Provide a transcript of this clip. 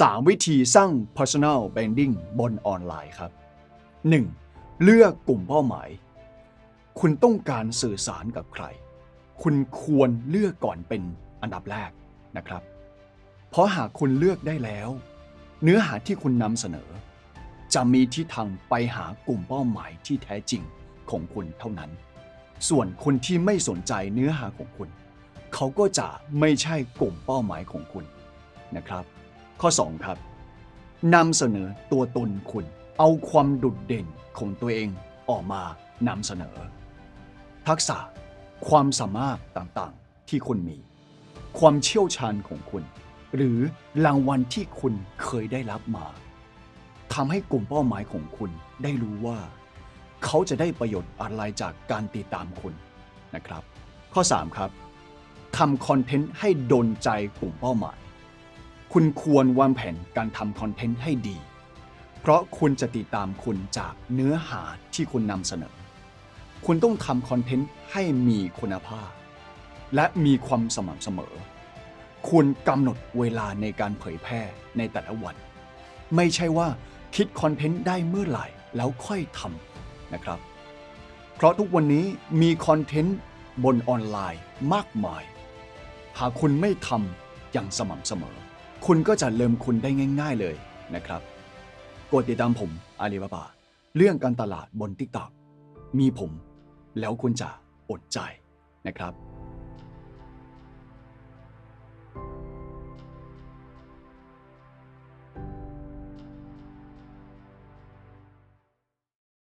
3 วิธีสร้าง personal branding บนออนไลน์ครับ 1. เลือกกลุ่มเป้าหมาย คุณต้องการสื่อสารกับใคร คุณควรเลือกก่อนเป็นอันดับแรกนะครับ เพราะหากคุณเลือกได้แล้ว เนื้อหาที่คุณนำเสนอ จะมีทิศทางไปหากลุ่มเป้าหมายที่แท้จริงของคุณเท่านั้น ส่วนคนที่ไม่สนใจเนื้อหาของคุณ เขาก็จะไม่ใช่กลุ่มเป้าหมายของคุณนะครับ ข้อ 2 ครับนำเสนอตัวตนคุณ เอาความดุดเด่นของตัวเองออกมานำเสนอ ทักษะความสามารถต่างๆที่คุณมี ความเชี่ยวชาญของคุณ หรือรางวัลที่คุณเคยได้รับมาทำให้กลุ่มเป้าหมายของคุณได้รู้ว่า เขาจะได้ประโยชน์อะไรจากการติดตามคุณนะครับ ข้อ 3 ครับทำคอนเทนต์ให้โดนใจกลุ่มเป้าหมาย คุณควรวางแผนการทำคอนเทนต์ให้ดี เพราะคุณจะติดตามคุณจากเนื้อหาที่คุณนำเสนอ คุณต้องทำคอนเทนต์ให้มีคุณภาพ และมีความสม่ำเสมอ คุณกำหนดเวลาในการเผยแพร่ในแต่ละวัน ไม่ใช่ว่าคิดคอนเทนต์ได้เมื่อไหร่แล้วค่อยทำนะครับ เพราะทุกวันนี้มีคอนเทนต์บนออนไลน์มากมาย หากคุณไม่ทำอย่างสม่ำเสมอ คุณก็จะเริ่มคุณได้ง่าย ๆเลยนะครับ กดติดตามผมอาลีบาบาเรื่องการตลาดบนทิกตอกมีผม แล้วคุณจะอดใจนะครับ